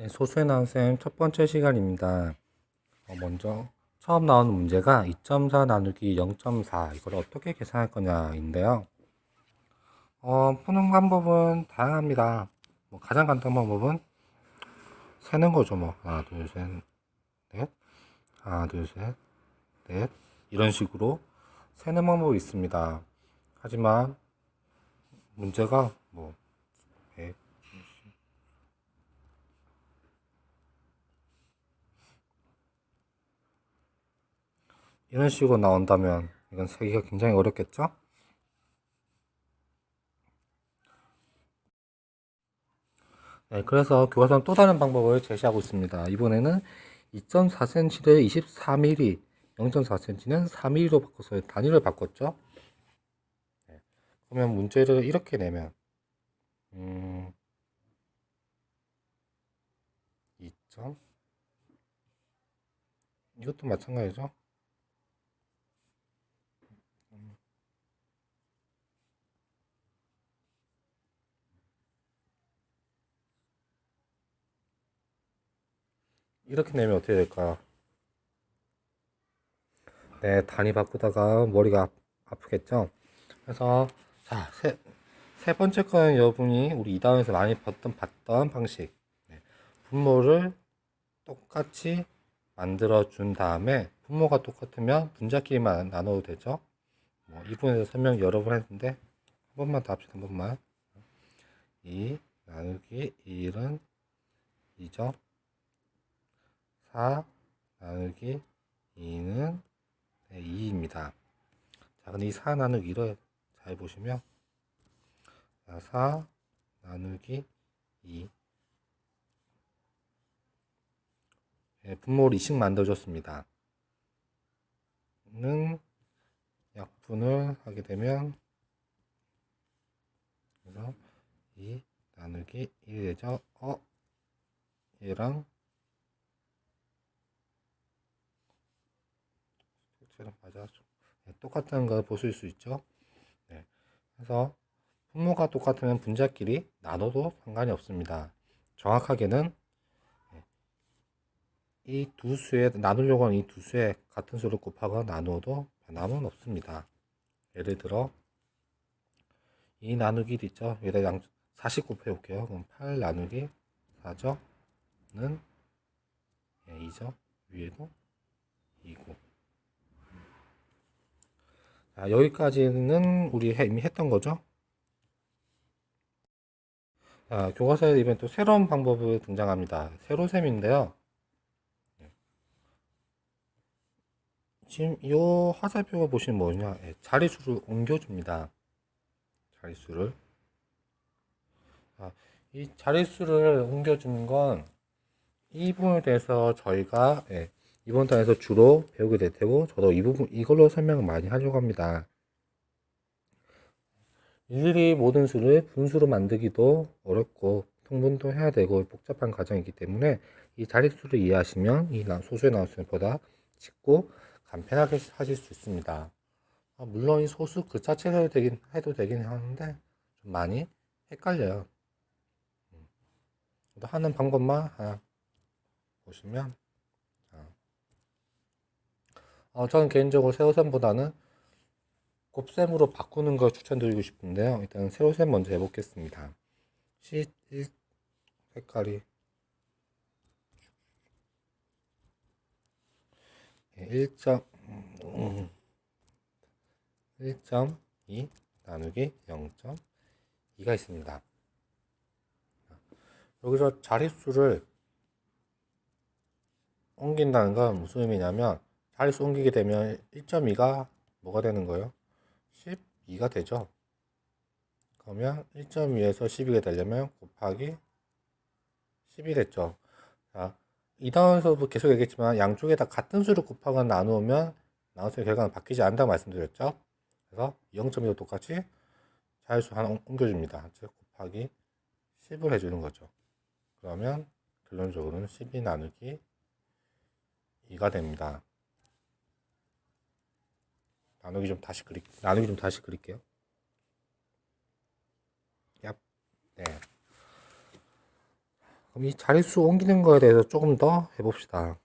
네, 소수의 나눗셈 첫 번째 시간입니다. 어, 먼저 처음 나온 문제가 2.4 나누기 0.4 이걸 어떻게 계산할 거냐인데요. 어, 푸는 방법은 다양합니다. 뭐 가장 간단한 방법은 세는 거죠. 뭐 하나, 둘, 셋, 넷, 하나, 둘, 셋, 넷 이런 식으로 세는 방법이 있습니다. 하지만 문제가 뭐 100, 이런 식으로 나온다면 이건 세기가 굉장히 어렵겠죠? 네, 그래서 교과서는 또 다른 방법을 제시하고 있습니다. 이번에는 2.4cm를 24mm, 0.4cm는 4mm로 바꿔서 단위를 바꿨죠? 네, 그러면 문제를 이렇게 내면, 음, 2. 이것도 마찬가지죠? 이렇게 내면 어떻게 될까요? 네, 단위 바꾸다가 머리가 아, 프겠죠 그래서 자, 세, 세 번째 거는 여러분이 우리 이다운에서 많이 봤던, 봤던 방식. 네, 분모를 똑같이 만들어 준 다음에 분모가 똑같으면 분자끼리만 나눠도 되죠. 뭐, 이 부분에서 설명 여러 번 했는데 한 번만 더 합시다. 한 번만. 2 나누기 1은 2죠. 4 나누기 2는 네, 2입니다. 자, 근데 이 4 나누기 1을 잘 보시면 자, 4 나누기 2 네, 분모를 2씩 만들어줬습니다. 는 약분을 하게 되면 그래서 2 나누기 1이 되죠. 어? 얘랑 색채는 맞아 네, 똑같은 걸 보실 수 있죠. 네. 그래서 분모가 똑같으면 분자끼리 나눠도 상관이 없습니다. 정확하게는 네, 이두 수에 나누려고 하는 이 두 수에 같은 수를 곱하거나 나누어도 변함은 없습니다. 예를 들어 이 나누기 있죠. 여기다 양40 곱해 볼게요. 그럼 8 나누기 4죠. 는 2죠. 위에도 2고. 자, 여기까지는 우리 해- 이미 했던 거죠. 자, 교과서에 이번에 또 새로운 방법이 등장합니다. 세로셈인데요. 지금 이 화살표가 보시면 뭐냐? 예, 자릿수를 옮겨줍니다. 자릿수를. 자, 이 자릿수를 옮겨주는 건 이 부분에 대해서 저희가 예, 이번 단에서 주로 배우게 될 테고 저도 이 부분 이걸로 설명을 많이 하려고 합니다. 일일이 모든 수를 분수로 만들기도 어렵고 통분도 해야 되고 복잡한 과정이기 때문에 이 자릿수를 이해하시면 이 나- 소수의 나눗셈보다 쉽고 간편하게 하실 수 있습니다. 아, 물론 이 소수 그 자체로 되긴, 해도 되긴 하는데 좀 많이 헷갈려요. 음. 하는 방법만 보시면 어, 저는 개인적으로 세로셈보다는 곱셈으로 바꾸는 걸 추천드리고 싶은데요. 일단 세로셈 먼저 해보겠습니다. C1 색깔이 1점, 1.2 나누기 0.2가 있습니다. 여기서 자릿수를 옮긴다는 건 무슨 의미냐면 자릿수 옮기게 되면 1.2가 뭐가 되는 거예요? 12가 되죠. 그러면 1.2에서 12가 되려면 곱하기 10이 됐죠. 자, 이 다음에서도 계속 얘기했지만 양쪽에 다 같은 수를 곱하거나 나누면 나눗셈 결과는 바뀌지 않는다고 말씀드렸죠. 그래서 0.2도 똑같이 자릿수 하나 옮겨줍니다. 즉 곱하기 10을 해주는 거죠. 그러면 결론적으로는 12 나누기 2가 됩니다. 나누기 좀 다시 그리 나누기 좀 다시 그릴게요. 얍. 네. 그럼 이 자릿수 옮기는 거에 대해서 조금 더 해봅시다.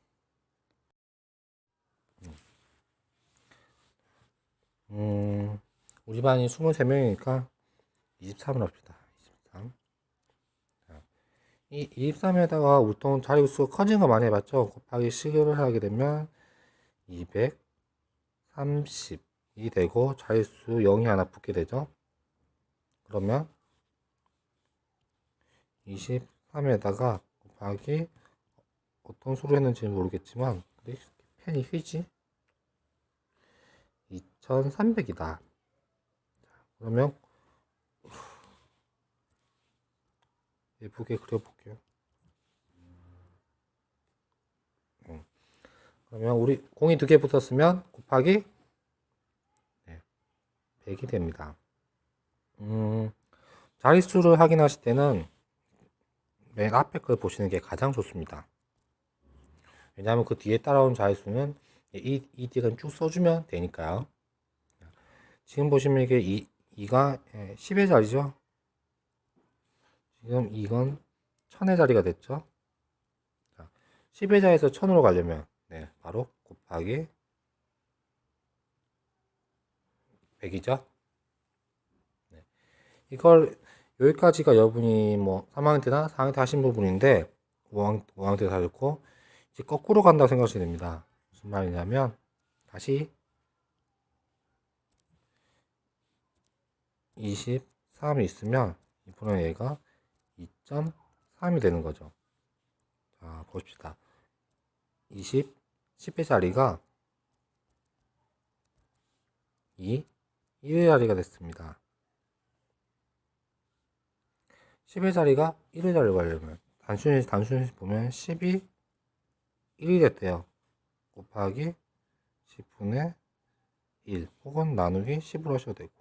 음, 우리 반이 23명이니까 23을 합시다. 23. 자, 이 23에다가 우통 자릿수가 커진 거 많이 해봤죠? 곱하기 식을 하게 되면 230 이 되고 자릿수 0이 하나 붙게 되죠? 그러면 23에다가 곱하기 어떤 수로 했는지 모르겠지만 펜이 휘지 2300이다 그러면 예쁘게 그려볼게요 음. 그러면 우리 공이 두 개 붙었으면 곱하기 네, 100이 됩니다 음, 자릿수를 확인하실 때는 맨 앞에 걸 보시는 게 가장 좋습니다. 왜냐하면 그 뒤에 따라온 자릿수는 이, 이 띠는 쭉 써주면 되니까요. 지금 보시면 이게 2, 2가 10의 자리죠. 지금 이건 1000의 자리가 됐죠. 자, 10의 자리에서 1000으로 가려면 네, 바로 곱하기 100이죠. 네. 이걸 여기까지가 여러분이 뭐 3학년 때나 4학년 때 하신 부분인데 5학년, 5학년 때 다셨고 이제 거꾸로 간다고 생각하시면 됩니다. 무슨 말이냐면 다시 23이 있으면 이번에 얘가 2.3이 되는 거죠. 자, 봅시다. 20, 10의 자리가 2, 1의 자리가 됐습니다. 10의 자리가 1의 자리로 가려면 단순히 단순히 보면 10이 1이 됐대요. 곱하기 10분의 1 혹은 나누기 10으로 하셔도 되고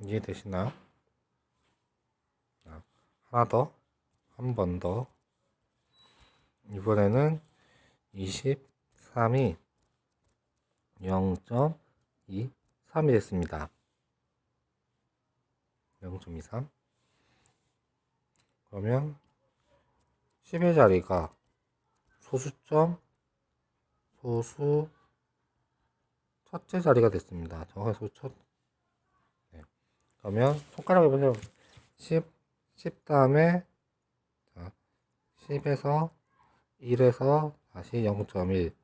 이해되시나요? 자, 하나 더, 한 번 더. 이번에는 23이 0.2 3이 됐습니다. 0.23 그러면 10의 자리가 소수점 소수 첫째 자리가 됐습니다. 정확히 소수 첫 네. 그러면 손가락 해보세요. 10, 10 다음에 자, 10에서 1에서 다시 0.1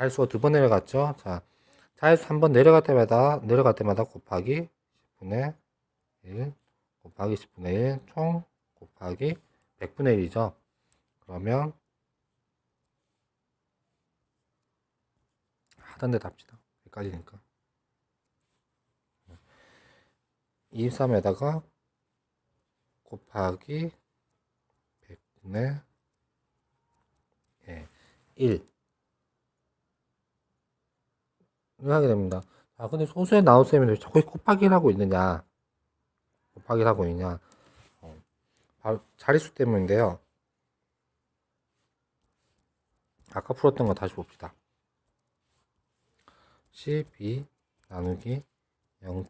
자릿수가 두 번 내려갔죠. 자, 자릿수 한 번 내려갈 때마다, 내려갈 때마다 곱하기 10분의 1, 곱하기 10분의 1, 총 곱하기 100분의 1이죠. 그러면, 하던 데 답시다. 헷갈리니까. 23에다가 곱하기 100분의 1. 하게 됩니다. 아, 근데 소수에 나온 셈이 왜 자꾸 곱하기를 하고 있느냐? 곱하기를 하고 있냐? 어, 바로 자릿수 때문인데요. 아까 풀었던 거 다시 봅시다. 12 나누기 0,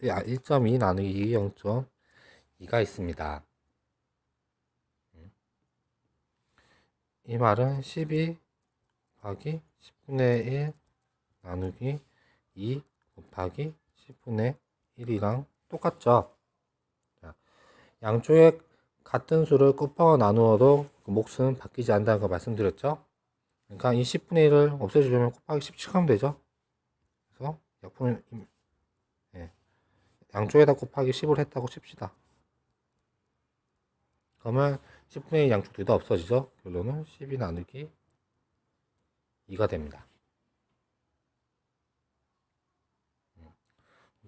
1.2 나누기 0.2가 있습니다. 이 말은 12 곱하기 10분의 1 나누기 2 곱하기 10분의 1이랑 똑같죠. 자, 양쪽에 같은 수를 곱하고 나누어도 그 몫은 바뀌지 않는다는 거 말씀드렸죠. 그러니까 이 10분의 1을 없애주려면 곱하기 17 하면 되죠. 그래서 약분을 예, 양쪽에다 곱하기 10을 했다고 칩시다. 그러면 10분의 1 양쪽 둘 다 없어지죠. 결론은 12 나누기 2가 됩니다.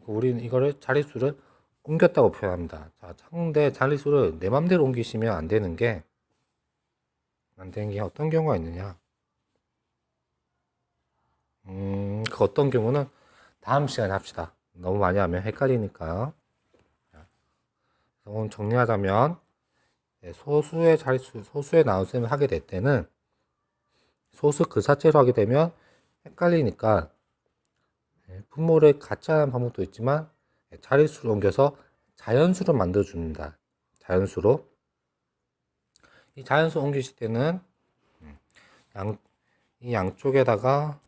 우리는 이거를 자릿수를 옮겼다고 표현합니다. 자, 상대 자릿수를 내 맘대로 옮기시면 안 되는 게, 안 되는 게 어떤 경우가 있느냐. 음, 그 어떤 경우는 다음 시간에 합시다. 너무 많이 하면 헷갈리니까요. 오늘 정리하자면, 네, 소수의 자릿수, 소수의 나눗셈을 하게 될 때는, 소수 그 자체로 하게 되면 헷갈리니까, 예, 분모를 같이 하는 방법도 있지만 예, 자릿수를 옮겨서 자연수로 만들어 줍니다. 자연수로. 이 자연수 옮기실 때는 음, 양, 이 양쪽에다가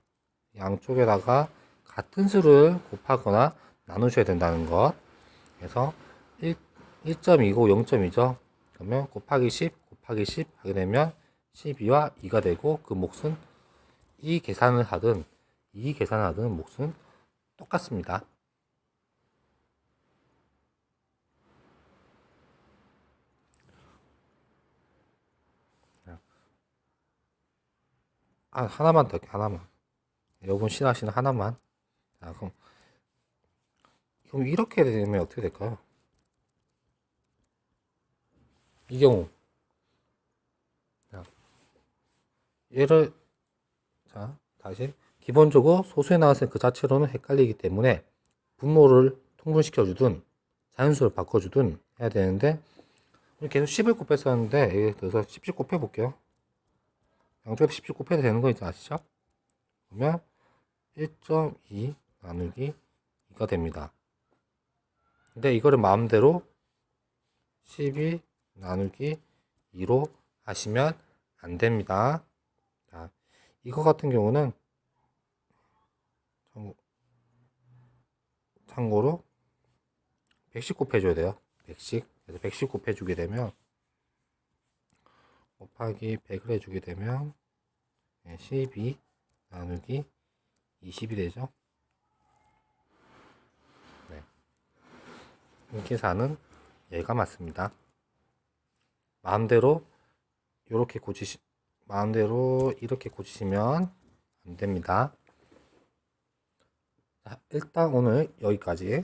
양쪽에다가 같은 수를 곱하거나 나누셔야 된다는 것. 그래서 1, 1.2고 0.2죠. 그러면 곱하기 10 곱하기 10 하게 되면 12와 2가 되고 그 몫은 이 계산을 하든 이 계산을 하든 몫은 똑같습니다. 아, 하나만 더, 하나만. 여러분 싫어하시는 하나만. 자, 그럼, 그럼 이렇게 되면 어떻게 될까요? 이 경우. 자, 얘를, 자, 다시. 기본적으로 소수에 나왔을 그 자체로는 헷갈리기 때문에 분모를 통분시켜 주든 자연수를 바꿔 주든 해야 되는데, 계속 10을 곱했었는데, 예를 들어서 10씩 곱해 볼게요. 양쪽에 10씩 곱해도 되는 거 있지 아시죠? 그러면 1.2 나누기 2가 됩니다. 근데 이거를 마음대로 12 나누기 2로 하시면 안 됩니다. 자, 이거 같은 경우는 참고, 참고로 100씩 곱해줘야 돼요. 100씩. 그래서 100씩 곱해주게 되면 곱하기 100을 해주게 되면 네, 12 나누기 20이 되죠. 네. 이 계산은 얘가 맞습니다. 마음대로 이렇게 고치시 마음대로 이렇게 고치시면 안 됩니다. 자, 일단 오늘 여기까지